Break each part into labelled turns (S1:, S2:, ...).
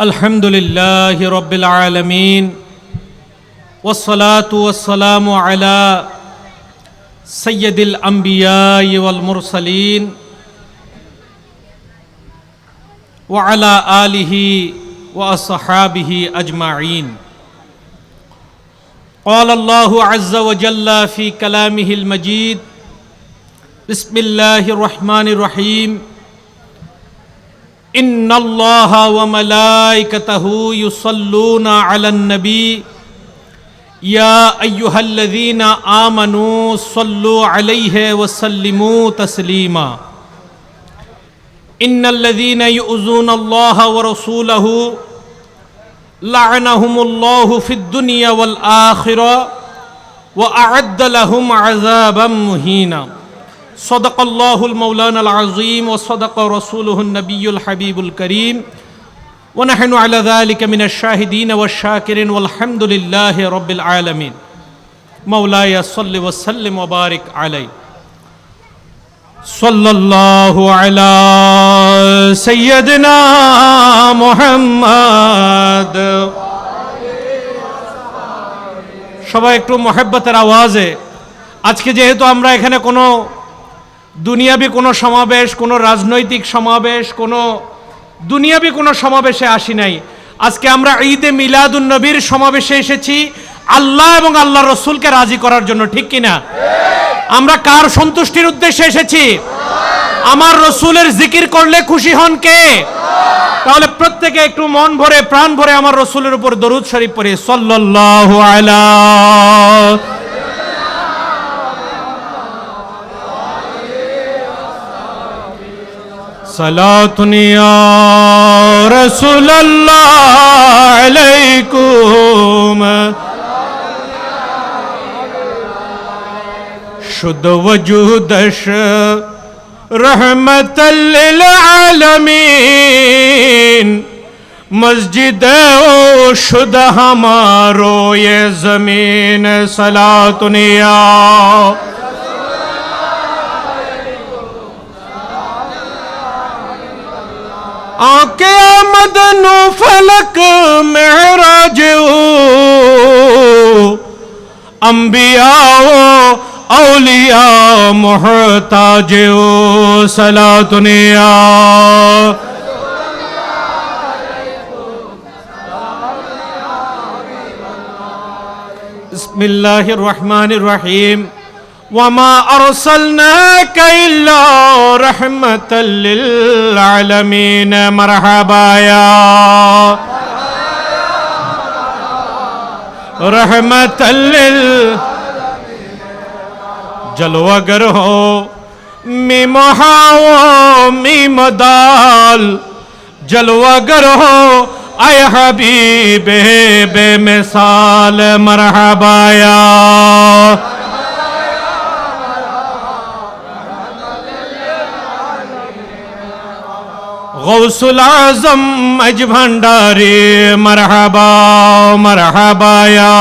S1: الحمد لله رب العالمين والصلاة والسلام على سيد الأنبياء والمرسلين وعلى آله وأصحابه أجمعين. قال الله عز وجل في كلامه المجيد بسم الله الرحمن الرحيم. ان الله وملائكته يصلون على النبي. يا ايها الذين آمنوا صلوا عليه وسلموا تسليما. ان الذين يؤذون الله ورسوله لعنهم الله في الدنيا والآخرة وأعد لهم عذابا مهينا. صدق الله المولانا العظيم وصدق رسوله النبي الحبيب الكريم ونحن على ذلك من الشاهدين والشاكرين والحمد لله رب العالمين مولاي صل وسلم وبارك عليه صلى الله على سيدنا محمد সবাই একটু মহেব্বতের আওয়াজে আজকে যেহেতু আমরা এখানে কোনো দুনিয়াবি কোনো সমাবেশ, কোনো রাজনৈতিক সমাবেশ, কোনো দুনিয়াবি কোনো সমাবেশে আসি নাই। আজকে আমরা ঈদে মিলাদুন নবীর সমাবেশে এসেছি, আল্লাহ এবং আল্লাহ রসুলকে রাজি করার জন্য, ঠিক কিনা? আমরা কার সন্তুষ্টির উদ্দেশ্যে এসেছি? আমার রসুলের জিকির করলে খুশি হন কে? তাহলে প্রত্যেকে একটু মন ভরে, প্রাণ ভরে আমার রসুলের উপর দরুদ শরীফ পড়ে, সাল্লাল্লাহু সালাতুন ইয়া রাসূলুল্লাহ আলাইকুম শুদ্ধ وجودش رحمت للعالمین مسجد او شد ہمارو یہ زمین صلاۃ نیا آنکھ آمد نو فلک معراج ہو۔ انبیاء و اولیاء محتاج ہو۔ صلاة دنیا بسم اللہ الرحمن الرحیم۔ وما أرسلناك إلا رحمة للعالمين. مرحبا يا رحمة لل جلوگر ہو میم ہاو میم دال جلوگر ہو اے حبیب بے مثال. مرحبا یا গৌসুল আজম, আজ ভান্ডারে মরহাবা মরহাবায়া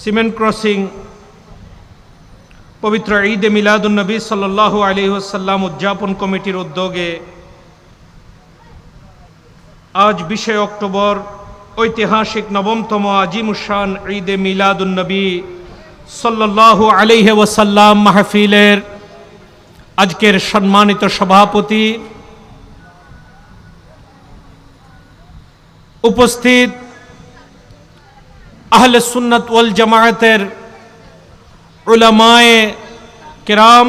S1: সিমেন্ট ক্রসিং, পবিত্র ঈদে মিলাদুলনবী সাল্লাহ আলিহসাল্লাম উদযাপন কমিটির উদ্যোগে আজ বিশে অক্টোবর ঐতিহাসিক নবমতম আজিমুসান ঈদে মিলাদুন্নবী সাল্লাহ আলিহে ওয়াসাল্লাম মাহফিলের আজকের সম্মানিত সভাপতি উপস্থিত আহলে সুন্নত ওয়াল জামায়াতের উলামায়ে কেরাম,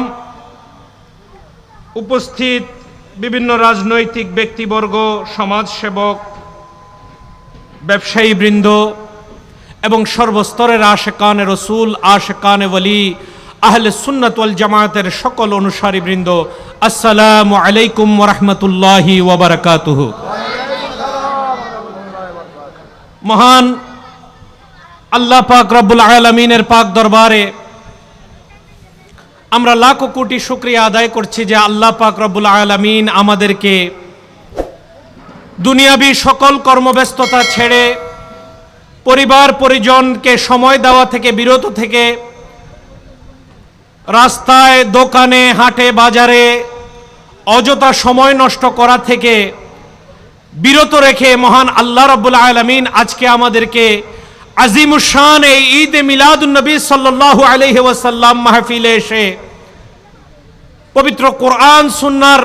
S1: উপস্থিত বিভিন্ন রাজনৈতিক ব্যক্তিবর্গ, সমাজসেবক ব্যবসায়ী বৃন্দ এবং সর্বস্তরের আশেকানে রসুল, আশেকানে ওলি আহলে সুন্নত ওয়াল জামায়াতের সকল অনুসারী বৃন্দ আসসালামু আলাইকুম ওরহমতুল্লাহি ওবরাকাতুহ মহান আল্লাহ পাক রব্বুল আলমিনের পাক দরবারে আমরা লাখো কোটি শুক্রিয়া আদায় করছি যে আল্লাহ পাক রব্বুল আলমিন আমাদেরকে দুনিয়াবি সকল কর্মব্যস্ততা ছেড়ে পরিবার পরিজনকে সময় দেওয়া থেকে, বিরত থেকে রাস্তায়, দোকানে, হাটে, বাজারে অযথা সময় নষ্ট করা থেকে বিরত রেখে মহান আল্লাহ রব্বুল আলমিন আজকে আমাদেরকে আজিমুসান এই ঈদ মিলাদুলনবী সাল্লাহ আলহি ওয়াসাল্লাম মাহফিলে এসে পবিত্র কোরআন, সুন্নার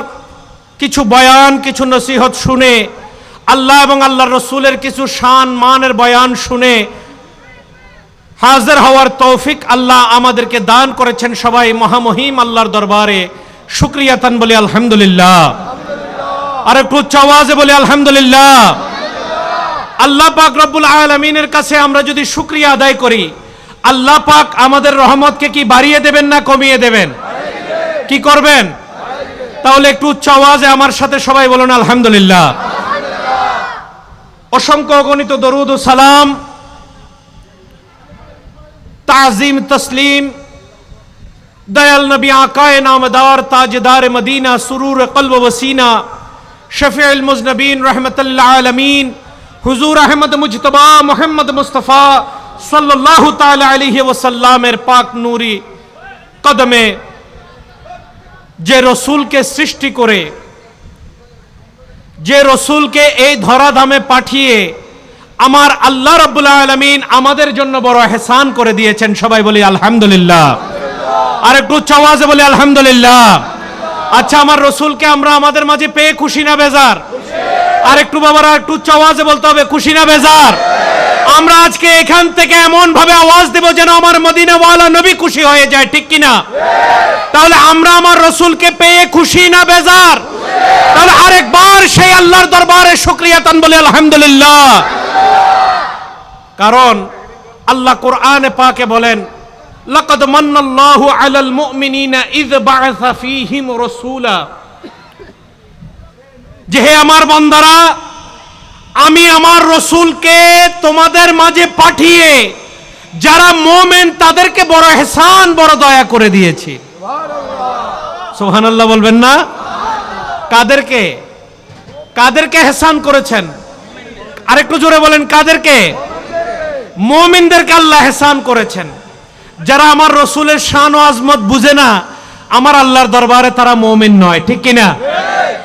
S1: কিছু বয়ান, কিছু নসিহত শুনে আল্লাহ এবং আল্লাহর রসুলের কিছু শান মানের বয়ান শুনে হাজার হওয়ার তৌফিক আল্লাহ আমাদেরকে দান করেছেন সবাই মহামহিম আল্লাহর দরবারে। শুক্রিয়াতান বলে আলহামদুলিল্লাহ। আর একটু উচ্চ আওয়াজে বলি আলহামদুলিল্লাহ। আল্লাহ পাক রব্বুল আলমিনের কাছে আমরা যদি শুক্রিয়া আদায় করি আল্লাহ পাক আমাদের রহমতকে কি বাড়িয়ে দেবেন না কমিয়ে দেবেন? কি করবেন? তাহলে একটু উচ্চ আওয়াজে আমার সাথে সবাই বলুন আলহামদুলিল্লাহ। অসংখ্য অগণিত দরুদ সালাম, তাজিম, তসলিম, দয়াল নবী আকায় নামদার, তাজদার মদিনা, সুরুর কলব ওসিনা শফিউল মুজনবিন রহমতুল্লাহ আলমিন, হুজুর আহমদ মুজতবা মোহাম্মদ মুস্তফা সাল্লাহ তাল আলহি ওসাল্লামের পাক নুরি কদমে যে রসুলকে সৃষ্টি করে যে রসুলকে এই ধরাধামে পাঠিয়ে আমার আল্লাহ রব্বুল আলমিন আমাদের জন্য বড় হেসান করে দিয়েছেন। সবাই বলি আলহামদুলিল্লাহ। আর একটু চাওয়াজে বলি আলহামদুলিল্লাহ। আচ্ছা আমার রসুলকে আমরা আমাদের মাঝে পেয়ে খুশি না বেজার? আর একটু বাবারা, একটু চাওয়াজে বলতে হবে, খুশি না বেজার? আমরা আজকে এখান থেকে এমন ভাবে আওয়াজ দেব যেন আমার মদিনাওয়ালা নবী খুশি হয়ে যায়, ঠিক কিনা? তাহলে আমরা আমার রসুলকে পেয়ে খুশি না বেজার? আরেকবার সেই আল্লাহর দরবারে শুক্রিয়া তান বলে, আলহামদুলিল্লাহ। কারণ আল্লাহ কোরআনে পাকে বলেন যে হে আমার বান্দারা, আমি আমার রসুলকে তোমাদের মাঝে পাঠিয়ে যারা মোমেন তাদেরকে বড় হেসান বড় দয়া করে দিয়েছি। সোহানাল্লাহ বলবেন না? কাদেরকে? কাদেরকে হেসান করেছেন? আরেকটু জোরে বলেন, কাদেরকে? মোমিনদেরকে আল্লাহ হেসান করেছেন। যারা আমার রসুলের শান ও আজমত বুঝে না, আমার আল্লাহর দরবারে তারা মোমিন নয়। ঠিক কিনা?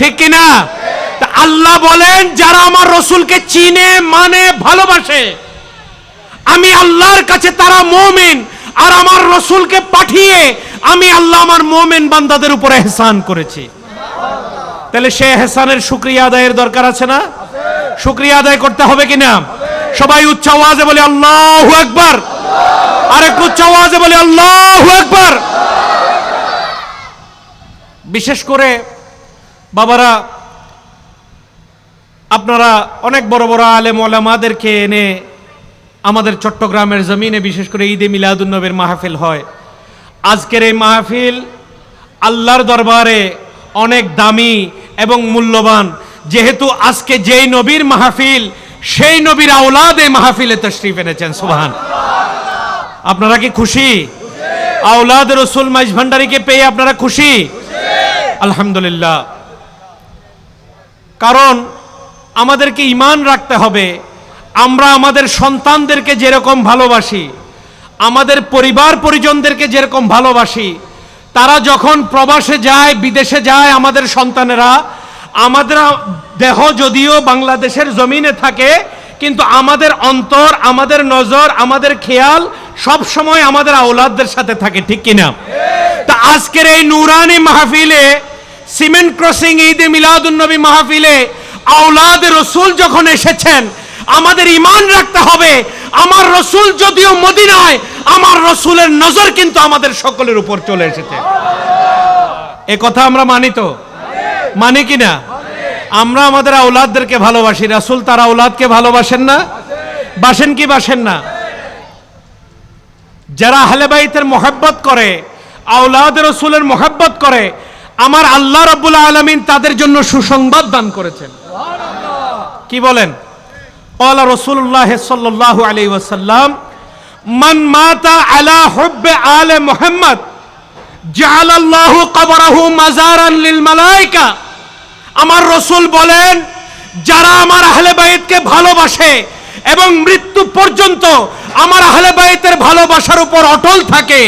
S1: ঠিক কিনা? আল্লাহ বলেন, যারা আমার রসুলকে চিনে মানে ভালোবাসে, আমি আল্লাহর কাছে তারা মোমিন, আর আমার রসুলকে পাঠিয়ে আমি আল্লাহ আমার মোমেন বান্দাদের উপরে হেসান করেছি। তাহলে সে হেসানের শুক্রিয়া আদায়ের দরকার আছে না? শুক্রিয়া আদায় করতে হবে কিনা? সবাই উচ্চ আওয়াজে বলে আল্লাহ আকবার। আর একটু উচ্চ আওয়াজে বলে আল্লাহ আকবার। বিশেষ করে বাবারা, আপনারা অনেক বড় বড় আলেম ওলামাদেরকে এনে আমাদের চট্টগ্রামের জমিনে বিশেষ করে ঈদে মিলাদুন্নবের মাহফিল হয়। আজকের এই মাহফিল আল্লাহর দরবারে অনেক দামি এবং মূল্যবান। যেহেতু আজকে যেই নবীর মাহফিল, সেই নবীর আওলাদ মাহফিলে তশরিফ এনেছেন, সুবহান। আপনারা কি খুশি? আওলাদ রসুল মাইজ ভান্ডারিকে পেয়ে আপনারা খুশি? আলহামদুলিল্লাহ। কারণ আমাদেরকে ইমান রাখতে হবে। আমরা আমাদের সন্তানদেরকে যেরকম ভালোবাসি, আমাদের পরিবার পরিজনদেরকে যেরকম ভালোবাসি তারা যখন প্রবাসে যায়, বিদেশে যায়, আমাদের সন্তানেরা, আমাদের দেহ যদিও বাংলাদেশের জমিনে থাকে, কিন্তু আমাদের অন্তর, আমাদের নজর, আমাদের খেয়াল সব সময় আমাদের আওলাদদের সাথে থাকে, ঠিক কিনা? তা আজকের এই নুরানি মাহফিলে, সিমেন্ট ক্রসিং ঈদে মিলাদুন্নবী মাহফিলে আওলাদ রসুল যখন এসেছেন আমাদের ইমান রাখতে হবে। আমার রসুল যদিও মদিনায়, আমার রসুলের নজর কিন্তু আমাদের সকলের উপর চলে এসেছে। এ কথা আমরা মানি তো? মানি কিনা আমরা আমাদের আওলাদদেরকে ভালোবাসি। রাসুল তার আওলাদকে ভালোবাসেন না? বাসেন কি বাসেন না? যারা আহলেবাইতের মোহাব্বত করে, আওলাদ রসুলের মোহাব্বত করে, আমার আল্লাহ রব্বুল আলমিন তাদের জন্য সুসংবাদ দান করেছেন। কি বলেন? قال رسول الله صلى الله عليه وسلم من مات على حب آل محمد جعل الله قبره مزارا للملائكة আমার রসুল বলেন যারা আমার আহলে বাইতকে ভালোবাসে এবং মৃত্যু পর্যন্ত আমার আহলে বাইতের ভালোবাসার উপর অটল থাকে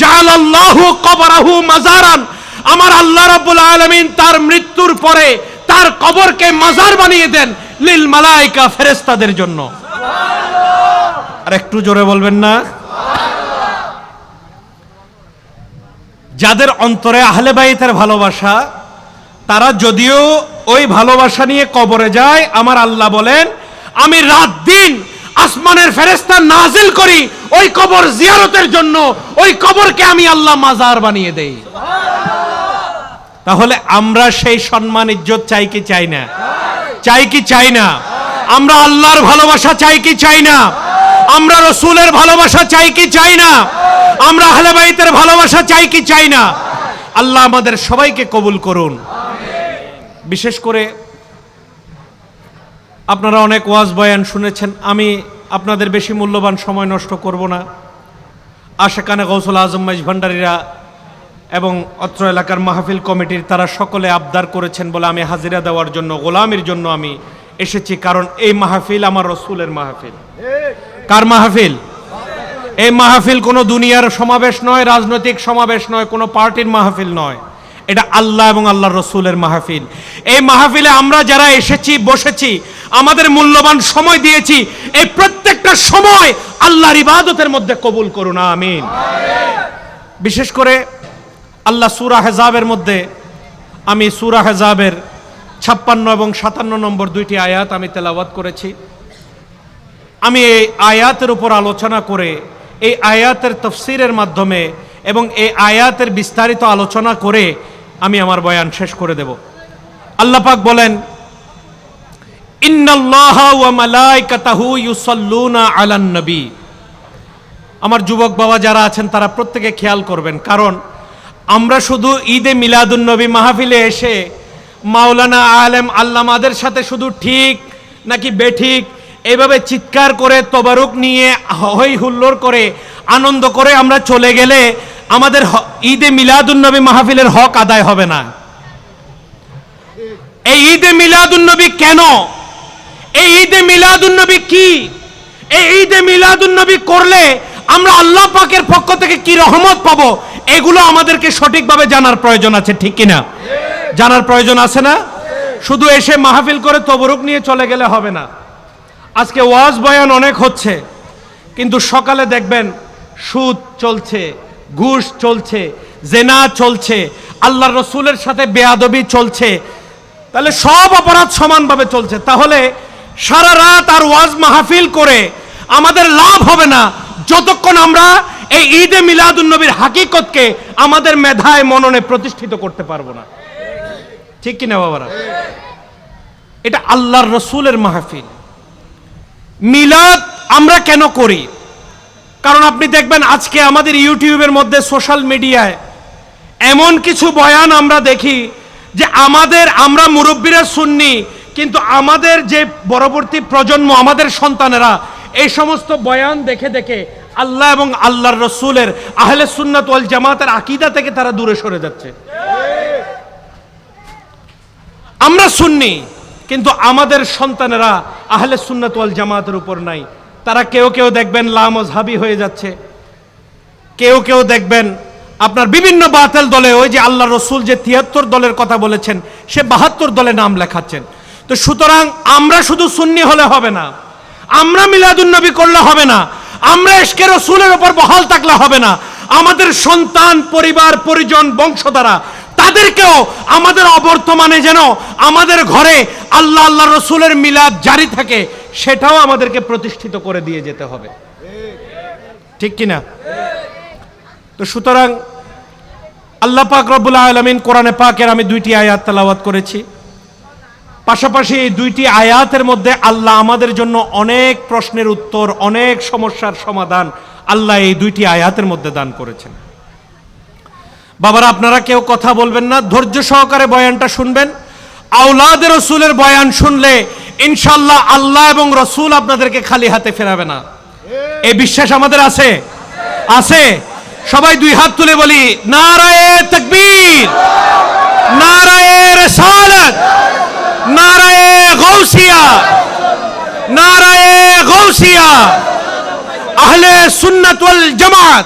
S1: জালাল্লাহু কবরাহু মাজারান আমার আল্লাহ রাব্বুল আলামিন তার মৃত্যুর পরে তার কবরকে মাজার বানিয়ে দেন লিল মালাইকা ফেরেশতাদের জন্য। আর একটু জোরে বলবেন না? যাদের অন্তরে আহলে বাইতের ভালোবাসা, তারা যদিও ওই ভালোবাসা নিয়ে কবরে যায়, আমার আল্লাহ বলেন, আমি রাত দিন আসমানের ফেরেস্তা নাজিল করি, ওই কবর জিয়ারতের জন্য, ওই কবরকে আমি আল্লাহ মাজার বানিয়ে দেই। তাহলে আমরা সেই সম্মান, ইজ্জত চাই কি চাই না? চাই কি চাই না? আমরা আল্লাহর ভালোবাসা চাই কি চাই না? আমরা রসুলের ভালোবাসা চাই কি চাই না? আমরা আহলে বাইতের ভালোবাসা চাই কি চাই না? আল্লাহ আমাদের সবাইকে কবুল করুন। বিশেষ করে আপনারা অনেক ওয়াজ বয়ান শুনেছেন, আমি আপনাদের বেশি মূল্যবান সময় নষ্ট করব না। আশেকানে গৌসল আজম মাইজ ভান্ডারীরা এবং অত্র এলাকার মাহফিল কমিটির তারা সকলে আবদার করেছেন বলে আমি হাজিরা দেওয়ার জন্য, গোলামের জন্য আমি এসেছি, কারণ এই মাহফিল আমার রসুলের মাহফিল। কার মাহফিল? এই মাহফিল কোনো দুনিয়ার সমাবেশ নয়, রাজনৈতিক সমাবেশ নয়, কোনো পার্টির মাহফিল নয়। এটা আল্লাহ এবং আল্লাহ রসুলের মাহফিল। এই মাহফিলে আমরা যারা এসেছি, বসেছি, আমাদের মূল্যবান সময় দিয়েছি, এই প্রত্যেকটা সময় আল্লাহর ইবাদতের মধ্যে কবুল করুন, আমিন। বিশেষ করে আল্লাহ সুরা হেজাবের মধ্যে আমি সুরা হেজাবের ছাপ্পান্ন এবং সাতান্ন নম্বর দুইটি আয়াত আমি তেলাওয়াত করেছি। আমি এই আয়াতের উপর আলোচনা করে, এই আয়াতের তফসিরের মাধ্যমে এবং এই আয়াতের বিস্তারিত আলোচনা করে আমি আমার বয়ান শেষ করে দেব। আল্লাহ পাক বলেন আমার যুবক বাবা যারা আছেন তারা প্রত্যেকে খেয়াল করবেন, কারণ আমরা শুধু ঈদে মিলাদুন নবী মাহফিলে এসে মাওলানা আলেম আল্লামাদের সাথে শুধু ঠিক নাকি বেঠিক এইভাবে চিৎকার করে তবারুক নিয়ে হই হুল্লোড় করে আনন্দ করে আমরা চলে গেলে আমাদের ঈদে মিলাদুন নবী মাহফিলের হক আদায় হবে না। এই ঈদে মিলাদুন নবী কেন? এই ঈদে মিলাদুন নবী কি? এই ঈদে মিলাদুন নবী করলে আমরা আল্লাহ পাকের পক্ষ থেকে কি রহমত পাবো? এগুলো আমাদেরকে সঠিকভাবে জানার প্রয়োজন আছে, ঠিক কিনা? জানার প্রয়োজন আছে না? শুধু এসে মাহফিল করে তবরুক নিয়ে চলে গেলে হবে না। আজকে ওয়াজ বয়ান অনেক হচ্ছে, কিন্তু সকালে দেখবেন সুদ চলছে, ঘুষ চলছে, জেনা চলছে আল্লাহ রসুলের সাথে বেয়াদবি চলছে। তাহলে সব অপরাধ সমানভাবে চলছে। তাহলে সারা রাত আর ওয়াজ মাহফিল করে আমাদের লাভ হবে না। যতক্ষণ আমরা এই ঈদে মিলাদুন্নবীর হাকিকতকে আমাদের মেধায় মননে প্রতিষ্ঠিত করতে পারব না। ঠিক কিনা বাবারা? এটা আল্লাহর রসুলের মাহফিল। মিলাদ আমরা কেন করি? কারণ আপনি দেখবেন আজকে আমাদের ইউটিউবের মধ্যে, সোশ্যাল মিডিয়ায় এমন কিছু বয়ান আমরা দেখি যে আমাদের, আমরা মুরব্বীরা শুননি কিন্তু আমাদের যে পরবর্তী প্রজন্ম, আমাদের সন্তানেরা এই সমস্ত বয়ান দেখে দেখে আল্লাহ এবং আল্লাহর রসুলের আহলে সুন্নাত ওয়াল জামাতের আকিদা থেকে তারা দূরে সরে যাচ্ছে। আমরা শুননি কিন্তু আমাদের সন্তানেরা আহলে সুন্নাত ওয়াল জামাতের উপর নাই। তারা কেউ কেউ দেখবেন লামজহাবি হয়ে যাচ্ছে। কেউ কেউ দেখবেন আপনার বিভিন্ন বাতেল দলে ওই যে আল্লাহ রসুল যে তিয়াত্তর দলের কথা বলেছেন, সে বাহাত্তর দলে নাম লেখাচ্ছেন। তো সুতরাং আমরা শুধু সুন্নি হলে হবে না। আমরা মিলাদুন্নবী করলে হবে না। আমরা এসকে রসুলের ওপর বহাল থাকলে হবে না। আমাদের সন্তান, পরিবার, পরিজন, বংশধারা, তাদেরকেও আমাদের অবর্তমানে যেন আমাদের ঘরে আল্লাহ আল্লাহ রসুলের মিলাদ জারি থাকে, সেটাও আমাদেরকে প্রতিষ্ঠিত করে দিয়ে যেতে হবে। ঠিক কিনা? তো সুতরাং আল্লাহ পাক রব্বুল আলমিন কোরআনে পাকের আমি দুইটি আয়াত তেলাওয়াত করেছি। পাশাপাশি এই দুইটি আয়াতের মধ্যে আল্লাহ আমাদের জন্য অনেক প্রশ্নের উত্তর, অনেক সমস্যার সমাধান আল্লাহ এই দুইটি আয়াতের মধ্যে দান করেছেন। বাবারা, আপনারা কেউ কথা বলবেন না, ধৈর্য সহকারে বয়ানটা শুনবেন। আউলাদের রসুলের বয়ান শুনলে ইনশাল্লাহ আল্লাহ এবং রসুল আপনাদেরকে খালি হাতে ফেরাবে না। এই বিশ্বাস আমাদের আছে? আছে। সবাই দুই হাত তুলে বলি, নারায়ে তকবীর, নারায়ে রেসালাত। নারায়ে গৌসিয়া নারায়ে গাউসিয়া আহলে সুন্নাত ওয়াল জামাত